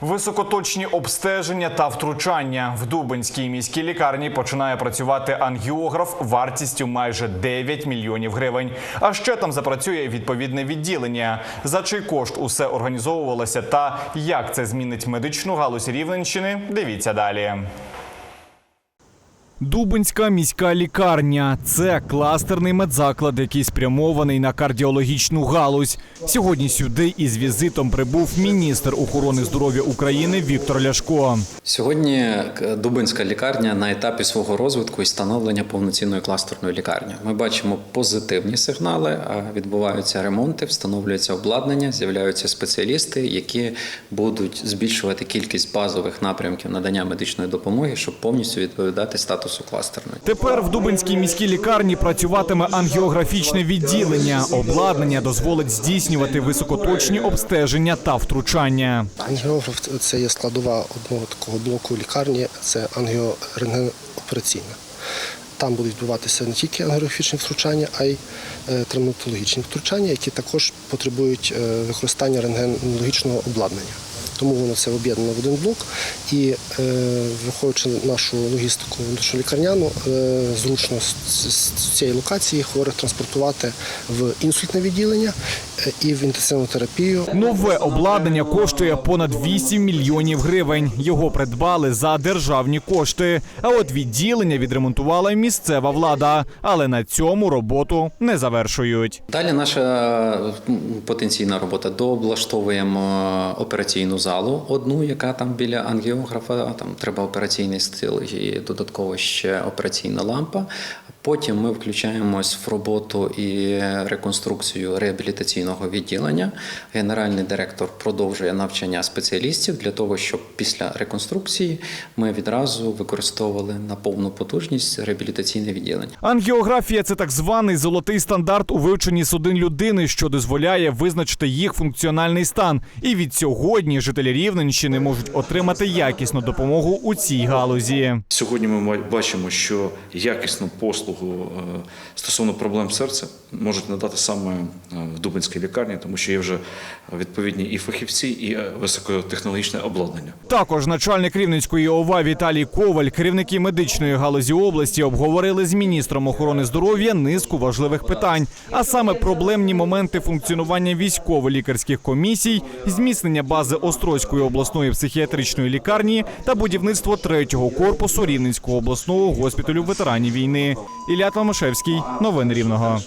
Високоточні обстеження та втручання в Дубинській міській лікарні починає працювати ангіограф вартістю майже 9 мільйонів гривень. А ще там запрацює відповідне відділення. За чий кошт усе організовувалося та як це змінить медичну галузь Рівненщини? Дивіться далі. Дубинська міська лікарня це кластерний медзаклад, який спрямований на кардіологічну галузь. Сьогодні сюди із візитом прибув міністр охорони здоров'я України Віктор Ляшко. Сьогодні е, Дубинська лікарня на етапі свого розвитку і становлення повноцінної кластерної лікарні. Ми бачимо позитивні сигнали. Відбуваються ремонти, встановлюється обладнання, з'являються спеціалісти, які будуть збільшувати кількість базових напрямків надання медичної допомоги, щоб повністю відповідати статусу кластерної. Тепер в Дубинській міській лікарні працюватиме ангіографічне відділення. Обладнання дозволить здійснювати високоточні обстеження та втручання. Ангіограф це є складова одного такого блоку лікарні, це ангіорентгенопераційна. Там будуть відбуватися не тільки ангіографічні втручання, а й е, травматологічні втручання, які також потребують е, використання рентгенологічного обладнання. Тому воно це об'єднано в один блок. І е, враховуючи нашу логістику внутрішньолікарняну, е, зручно з, з- з цієї локації хворих транспортувати в інсультне відділення е, і в інтенсивну терапію. Нове обладнання коштує понад 8 мільйонів гривень. Його придбали за державні кошти. А от відділення відремонтувала місцева влада. Але на цьому роботу не завершують. Далі наша потенційна робота дооблаштовуємо операційну залу, одну, яка там біля ангіографа. Там треба операційний стил і додатково ще операційна лампа. Потім ми включаємось в роботу і реконструкцію реабілітаційного відділення. Генеральний директор продовжує навчання спеціалістів для того, щоб після реконструкції ми відразу використовували на повну потужність реабілітаційне відділення. Ангіографія це так званий золотий стандарт у вивченні судин людини, що дозволяє визначити їх функціональний стан. І від сьогодні жителі Рівненщини можуть отримати якісну допомогу у цій галузі. Сьогодні ми бачимо, що якісну послугу е, стосовно проблем серця можуть надати саме е, в Дубинській лікарні, тому що є вже відповідні і фахівці, і е, високотехнологічне обладнання. Також начальник Рівненської ОВА Віталій Коваль, керівники медичної галузі області, обговорили з міністром охорони здоров'я низку важливих питань, а саме проблемні моменти функціонування військово-лікарських комісій, зміцнення бази Острозької обласної психіатричної лікарні та будівництво третього корпусу Рівненського обласного госпіталю ветеранів війни. Ілля Томашевський, новини Рівного.